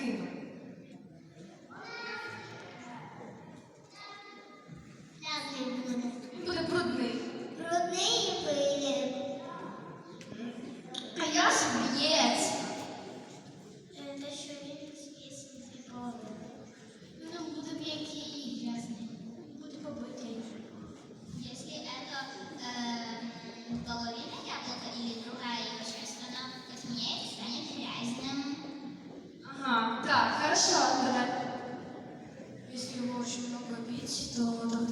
Який буде? Брудний. Брудний і пилі. А я ж боєць.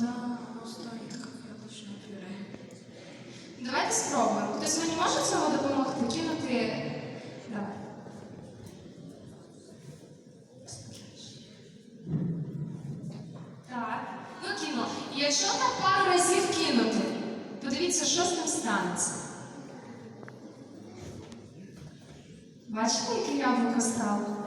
Оно станет как пюре. Давайте спробуємо. Хтось мені може в цьому допомогти? Кинути. Так. Ну кинула. Якщо так пару разів кинути, подивіться, що з ним станеться. Бачите, яке яблуко стало?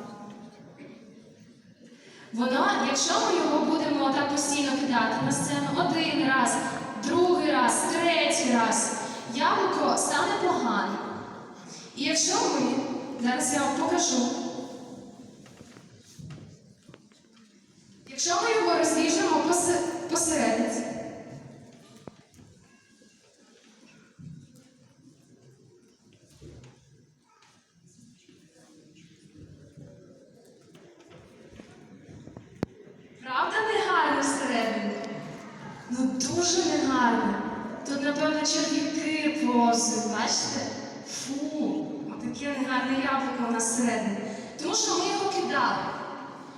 Воно, якщо ми його будемо так постійно кидати на сцену один раз, другий раз, третій раз, яблуко стане погане. І якщо ми, зараз я вам покажу, якщо ми його розріжемо посе- посередині, Правда не гарно всередині? Ну дуже негарно. Тут, напевно, черв'яки повзуть, бачите? Фу, отаке негарне яблуко у нас всередині. Тому що ми його кидали.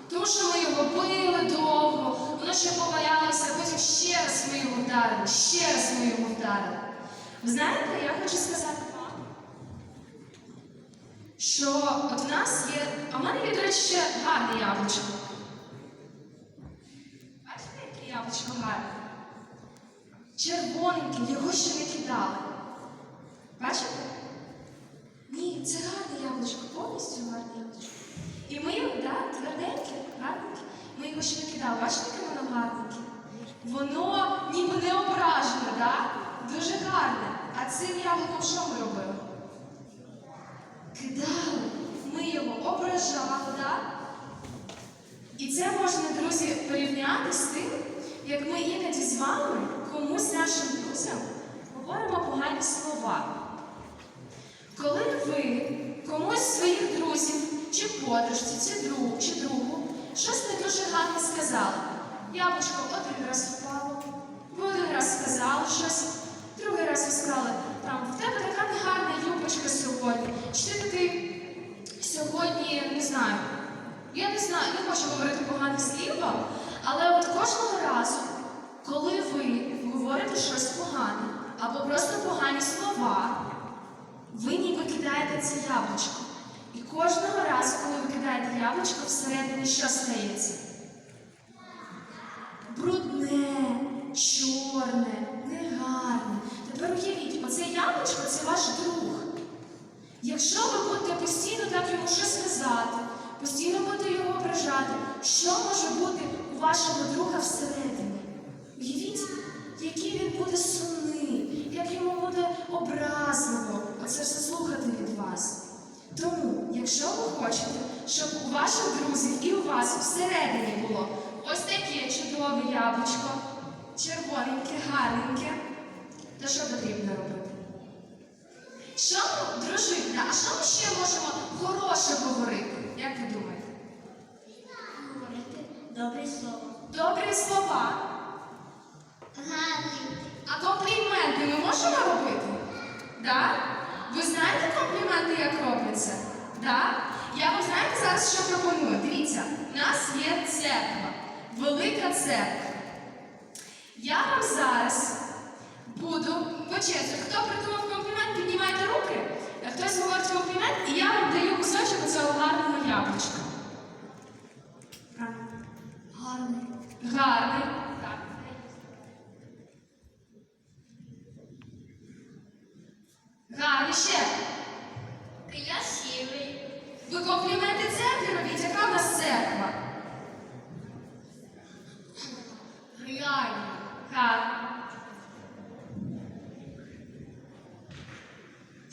Тому що ми його били довго, воно ще повалялося, потім ще раз ми його вдарили, ще раз ми його вдарили. Ви знаєте, я хочу сказати вам, що от в нас є, а в мене є, до речі, ще гарне яблучко. Бачите, яке яблучко гарне? Червоненьке, його ще не кидали. Бачите? Ні, це гарне яблучко, повністю гарне яблучко. І ми його, да, тверденьке, гарненьке. Ми його ще не кидали. Бачите, яке воно гарненьке? Воно ніби не ображене, да? дуже гарне. А цим яблуком що ми робили? Кидали. Ми його ображали, да? І це можна, друзі, порівняти з тим, як ми іноді з вами комусь нашим друзям говоримо погані слова. Коли ви комусь з своїх друзів, чи подружці, чи другу, чи другу, щось не дуже гарне сказали. Яблучко один раз впало, один раз сказали щось, другий раз ви сказали, там, в тебе така негарна юбочка сьогодні, чи ти такий сьогодні, не знаю, я не знаю, не хочу говорити погане слів але от кожного разу, коли ви говорите щось погане або просто погані слова, ви ніби кидаєте це яблучко. І кожного разу, коли ви кидаєте яблучко, всередині що стається? Брудне, чорне, негарне. Тепер уявіть, оце яблучко це ваш друг. Якщо ви будете постійно так йому щось казати, постійно будете його ображати, що може бути у вашого друга всередині? Уявіть, який він буде сумний, як йому буде образливо оце все слухати від вас. Тому, якщо ви хочете, щоб у ваших друзів і у вас всередині було ось таке чудове яблучко, червоненьке, гарненьке, то що потрібно робити? Що ми, дружина, а що ми ще можемо хороше говорити? Як ви думаєте? Говорити добре слово. Добрі слова. Гарний. А компліменти ми можемо робити? Да? Ви знаєте компліменти, як робляться? Да? Я вам знаєте зараз, що пропоную? Дивіться, у нас є церква, велика церква. Я вам зараз буду по черзі. Хто придумав комплімент, піднімайте руки. Хтось говорить комплімент, і я вам даю кусочок цього гарного яблучка. Гарний. Гарний. Так. Гарний ще. Красивий. Ви компліменти церкві робіть, яка в нас церква?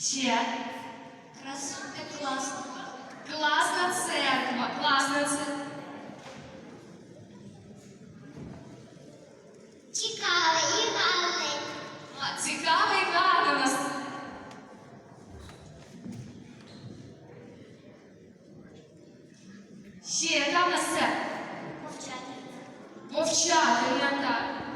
Ще. красота класна. Класна церква. Класна церква. Цікава і гарна. А, цікава і гарна нас. Ще яка в нас церква? Мовчательна. Мовчательна, так.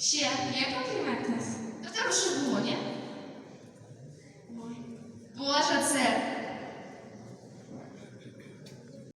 Ще є компліменти? До тебе ще було.